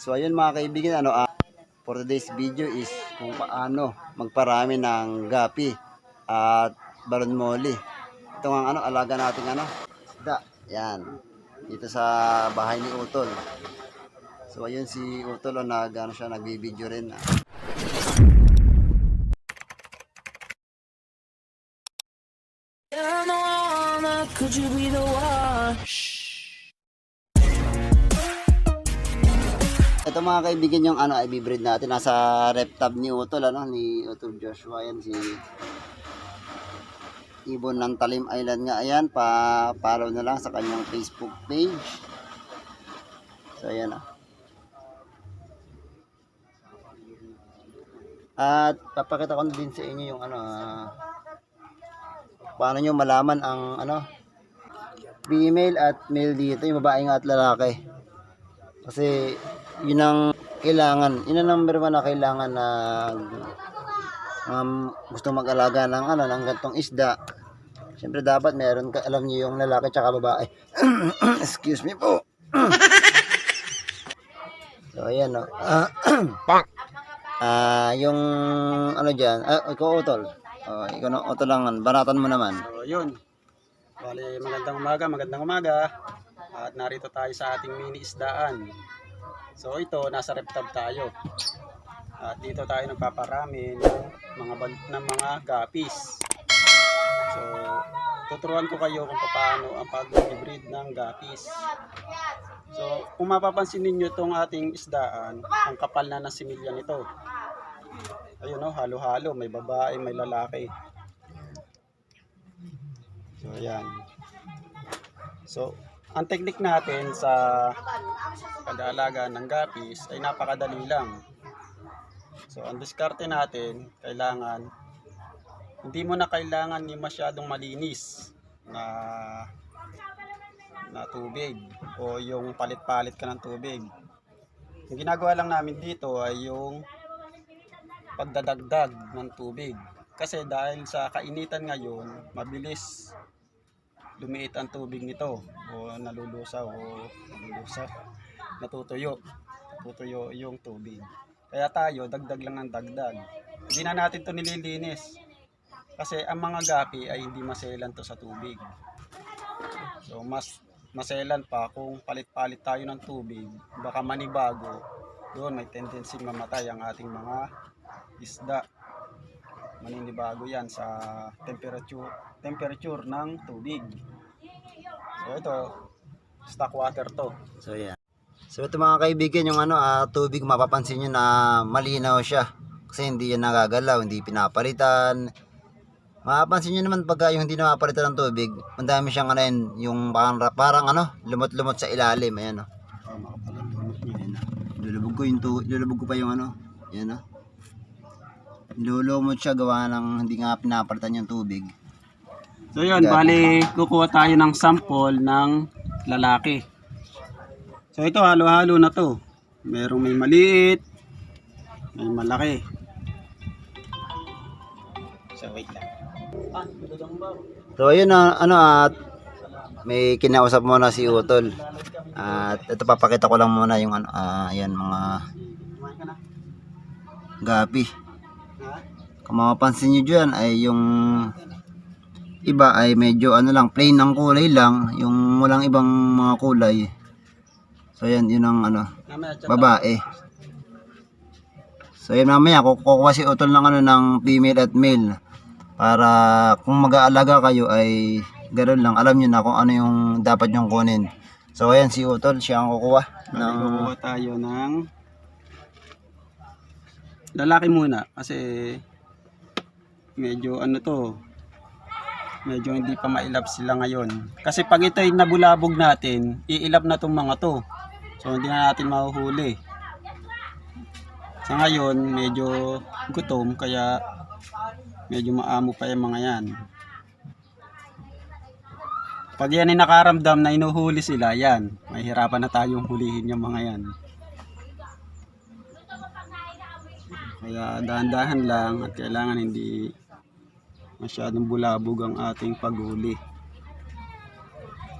So ayun mga kaibigan, ano, ah, for today's video is kung paano magparami ng gapi at baron moli. Ito ang ano, alaga nating ano, isda. Yan. Dito sa bahay ni Utol. So ayun si Utol, oh, nag, ano siya, nagbibideo rin. One, could you be the one? Ito mga kaibigan yung ano, i-breed natin. Nasa rep tab ni Utol, ano, ni Utol Joshua. Yan si Ibon ng Talim Island nga. Ayan, pa-follow na lang sa kanyang Facebook page. So, ayan ah. At papakita ko din sa inyo yung ano, ah, paano nyo malaman ang ano, female at male dito, yung babae nga at lalaki. Kasi yun ang kailangan, yun ang number one na kailangan na um, gusto mag-alaga ng ano, ng gantong isda. Siyempre dapat meron ka, alam niyo yung lalaki tsaka babae. Excuse me po. so ayan no. Ah, Ah, yung ano diyan, ah, ikaw utol. Oh, ikaw na utol lang, banatan mo naman. So, yun. Bali, magandang umaga, magandang umaga. At narito tayo sa ating mini isdaan. So, ito, nasa reptab tayo. At dito tayo nagpaparami ng mga, ng mga gapis. So, tuturuan ko kayo kung paano ang pag-breed ng gapis. So, kung mapapansin ninyo itong ating isdaan, ang kapal na ng similya nito. Ayun oh, halo-halo, may babae, may lalaki. So, ayan. So, ang technique natin sa pag-aalaga ng gapis ay napakadali lang. So, ang diskarte natin, kailangan, hindi mo na kailangan ni masyadong malinis na na tubig o yung palit-palit ka ng tubig. Yung ginagawa lang namin dito ay yung pagdadagdag ng tubig. Kasi dahil sa kainitan ngayon, mabilis lumiit ang tubig nito o nalulusaw o nalulusaw, natutuyo. Natutuyo yung tubig. Kaya tayo, dagdag lang ng dagdag. Hindi na natin to nililinis. Kasi ang mga gapi ay hindi maselan to sa tubig. So mas maselan pa kung palit-palit tayo ng tubig, baka manibago, doon may tendency mamatay ang ating mga isda. Maninibago yan sa temperature temperature ng tubig. So ito, stock water to. So yeah. So ito mga kaibigan yung ano ah, tubig mapapansin nyo na malinaw siya. Kasi hindi yan nagagalaw, hindi pinapalitan. Mapapansin nyo naman pagka yung hindi napapalitan ng tubig, ang dami siyang ano yun, yung parang, parang ano, lumot-lumot sa ilalim. Ayan o. Oh, o. Lulubog ko yung lulubog ko pa yung ano. Ayan o. Lulumot siya gawa ng hindi nga pinapalitan yung tubig. So yun, bali kukuha tayo ng sample ng lalaki. So ito halo-halo na to. Merong may maliit, may malaki. So wait lang. Ah? So ayun na ano at may kinausap muna si Utol. At ito papakita ko lang muna yung ano, ah, ayan mga gapi. Kung mapapansin nyo dyan ay yung iba ay medyo ano lang, plain ng kulay lang. Yung walang ibang mga kulay. So yan, yun ang ano, babae. So yan mamaya, kukuha si Utol ng ano ng female at male. Para kung mag-aalaga kayo ay ganoon lang. Alam nyo na kung ano yung dapat nyong kunin. So ayan si Utol, siya ang kukuha. Ng, kukuha tayo ng lalaki muna kasi medyo ano to medyo hindi pa mailap sila ngayon. Kasi pag ito ay nabulabog natin iilap na tong mga to. So hindi na natin mahuhuli. Sa ngayon medyo gutom kaya medyo maamo pa yung mga yan. Pag yan ay nakaramdam na inuhuli sila yan mahirapan na tayong hulihin yung mga yan. Kaya dahan-dahan lang at kailangan hindi masyadong bulabog ang ating paghuli.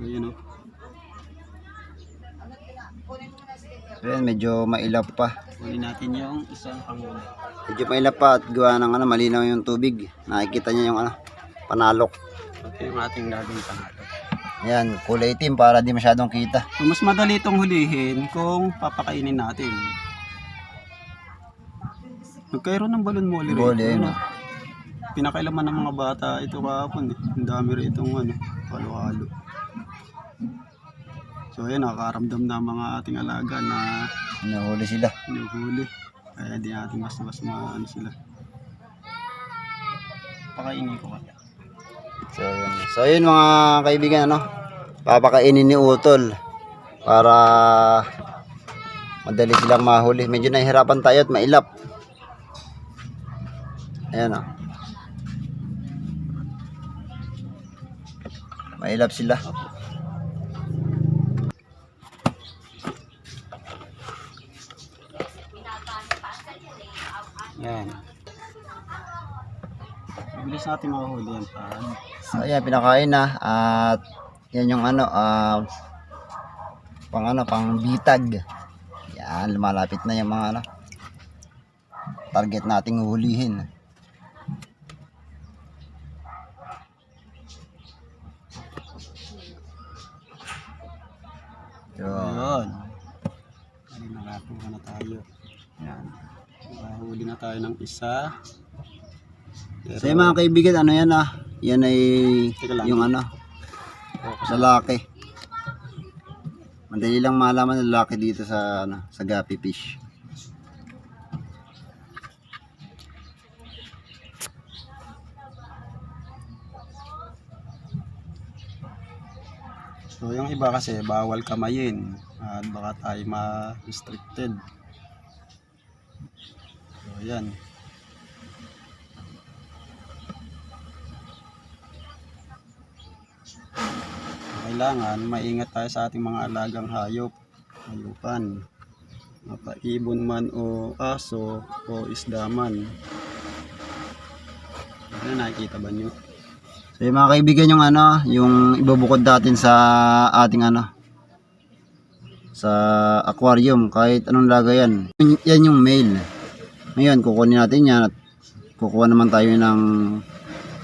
Ayun o. So yan, medyo mailap pa. Kunin natin yung isang pangulo. Medyo mailap pa at gawa ng ano, malinaw yung tubig. Nakikita niya yung ano, panalok. Ito yung ating gagawin panalo. Yan, kulay itim para di masyadong kita. So, mas madali itong hulihin kung papakainin natin. Nagkaroon ng balon mo ulit. Bole, Ano? Pinakailaman ng mga bata ito kahapon eh. Ang dami rin itong ano, halo-halo. So ayan, nakakaramdam na mga ating alaga na Nahuli sila. hinuhuli. Kaya di natin basta-basta maano sila. Pakainin ko kaya. So yun. So yun mga kaibigan, ano, papakainin ni Utol para madali silang mahuli. Medyo nahihirapan tayo at mailap. Ayan o. Mailap sila. Yan. Bilis natin mahuli yan pa. So ayan, pinakain na at yan yung ano, ah pang ano, pang bitag. Yan, lumalapit na yung mga ano, target nating hulihin. So, Ayun. Ay, nakakuha na tayo. yan. Nakahuli na tayo ng isa. Pero, So mga kaibigan, ano yan ah, yan ay yung ano, lalaki. Madali lang malaman ng lalaki dito sa ano, sa gapi fish. So yung iba kasi bawal kamayin at baka tayo ma-restricted. So yan. Kailangan maingat tayo sa ating mga alagang hayop, hayupan. Mapaibon man o aso o isda man. Ano nakikita ba nyo? So yung mga kaibigan yung ano, yung ibubukod natin sa ating ano, sa aquarium, kahit anong lagayan. Yan- Yan yung male. Ngayon, kukunin natin yan at kukuha naman tayo ng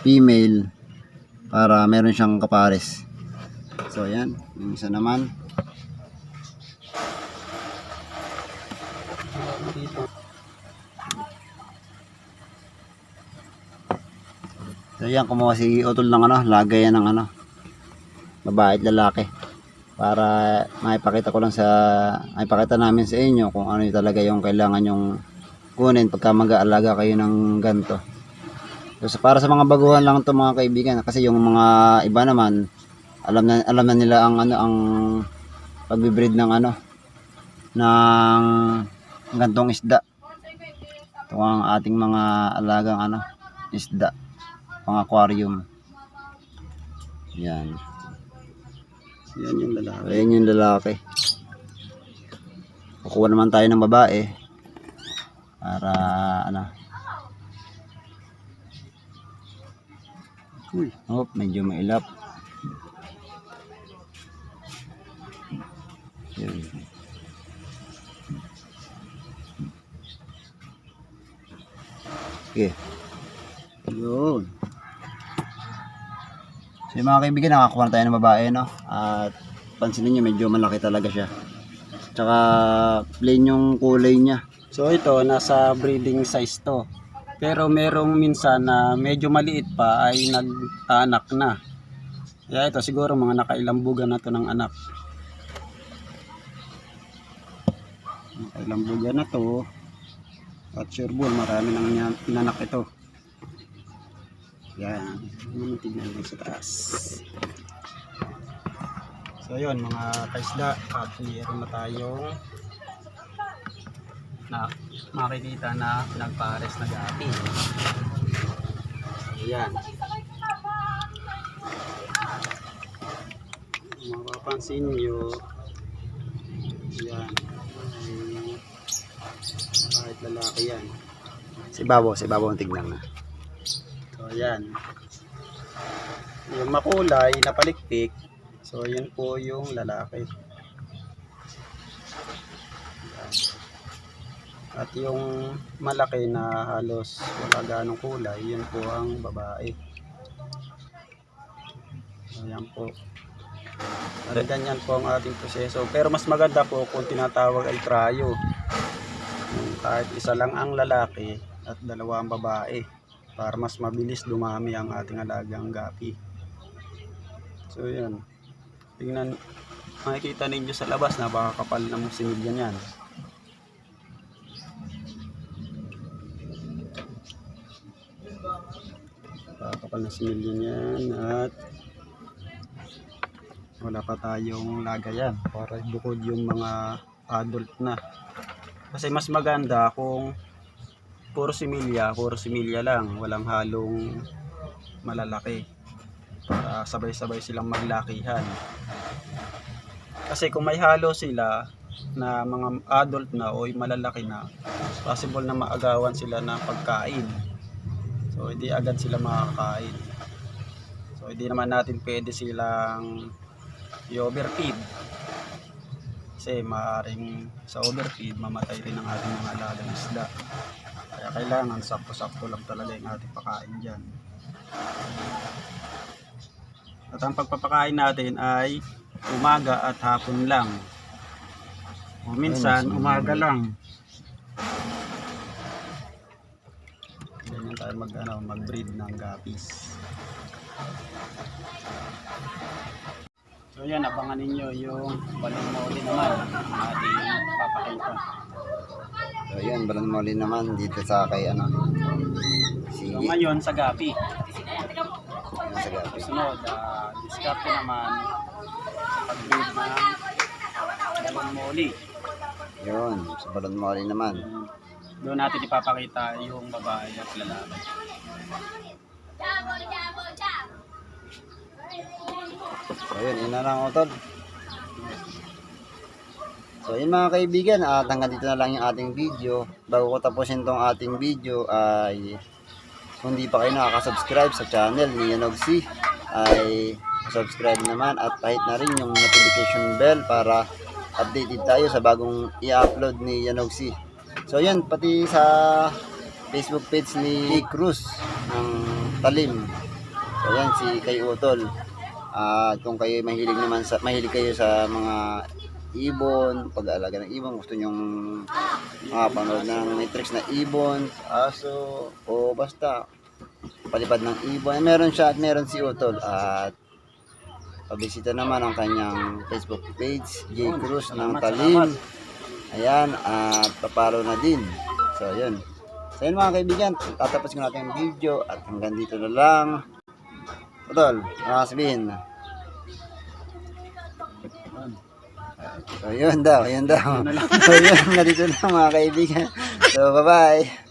female para meron siyang kapares. So yan, yung isa naman. So yan, kumuha si Utol ng ano, lagay yan ng ano, babae at lalaki. Para maipakita ko lang sa, maipakita namin sa inyo kung ano yung talaga yung kailangan yung kunin pagka mag-aalaga kayo ng ganto. So, para sa mga baguhan lang to mga kaibigan kasi yung mga iba naman alam na alam na nila ang ano ang pagbibreed ng ano ng gantong isda. Ito ang ating mga alagang ano isda pang aquarium. Yan. Yan yung lalaki. Ayan yung lalaki. Kukuha naman tayo ng babae. Para ano. Uy. Oh, medyo mailap. Yan. Okay. Yun. Yung mga kaibigan, nakakuha na tayo ng babae, no? At pansinin nyo, medyo malaki talaga siya. Tsaka plain yung kulay niya. So ito, nasa breeding size to. Pero merong minsan na medyo maliit pa ay nag-anak na. Kaya ito siguro mga nakailang buga na to ng anak. Nakailang buga na to. At sure bull, marami nang inanak ito. Yan. Ano tignan mo sa taas. So yun mga kaisda, at meron na tayong na makikita na nagpares na gapi. Ayan. Mapapansin nyo, yan. Kahit lalaki yan. Si Babo, si Babo ang tignan na. Ayan. Yung makulay na palikpik, so yun po yung lalaki. At yung malaki na halos wala ganong kulay, yun po ang babae. Ayan po. At ganyan po ang ating proseso. Pero mas maganda po kung tinatawag ay. Yung Kahit isa lang ang lalaki at dalawa ang babae para mas mabilis dumami ang ating alagang gapi. So yan. Tingnan, makikita ninyo sa labas, napakakapal ng similya niyan. Napakakapal na similya niyan at wala pa tayong lagayan para bukod yung mga adult na. Kasi mas maganda kung puro similya, puro similya lang, walang halong malalaki para sabay-sabay silang maglakihan. Kasi kung may halo sila na mga adult na o malalaki na, possible na maagawan sila ng pagkain. So hindi agad sila makakain. So hindi naman natin pwede silang i-overfeed. Kasi maaaring sa overfeed mamatay rin ang ating mga alagang isda. Kaya kailangan sakto-sakto lang talaga yung ating pakain dyan. At ang pagpapakain natin ay umaga at hapon lang. O minsan, umaga lang. Ganyan tayo mag, ano, mag-breed ng gapis. So yan, abangan ninyo yung balong muli naman ating papakita. So yun, balon muli naman dito sa kay ano. Si So ngayon sa gapi. yun sa gabi. Sunod, uh, diskarte naman pag-breed ng balong muli. Yun, sa balon muli naman. Doon natin ipapakita yung babae at lalaki. So yun, yun na lang utol. So yun mga kaibigan, at hanggang dito na lang yung ating video. Bago ko tapusin tong ating video ay kung di pa kayo nakaka-subscribe sa channel ni Yanog C ay subscribe naman at kahit na rin yung notification bell para updated tayo sa bagong i-upload ni Yanog C. So yun, pati sa Facebook page ni Cruz ng Talim. So yan, si Kay Utol. At kung kayo mahilig naman sa mahilig kayo sa mga ibon, pag-aalaga ng ibon, gusto nyong makapanood ng matrix na ibon, aso, o basta palipad ng ibon. Meron siya at meron si Utol. At pabisita naman ang kanyang Facebook page, J. Cruz ng Talim. Ayan, at papalo na din. So, yun. So, yun mga kaibigan, tatapos ko natin ang video at hanggang dito na lang. Utol, ano sabihin? So, yun daw, yun daw. So, yun, na dito na mga kaibigan. So, bye-bye.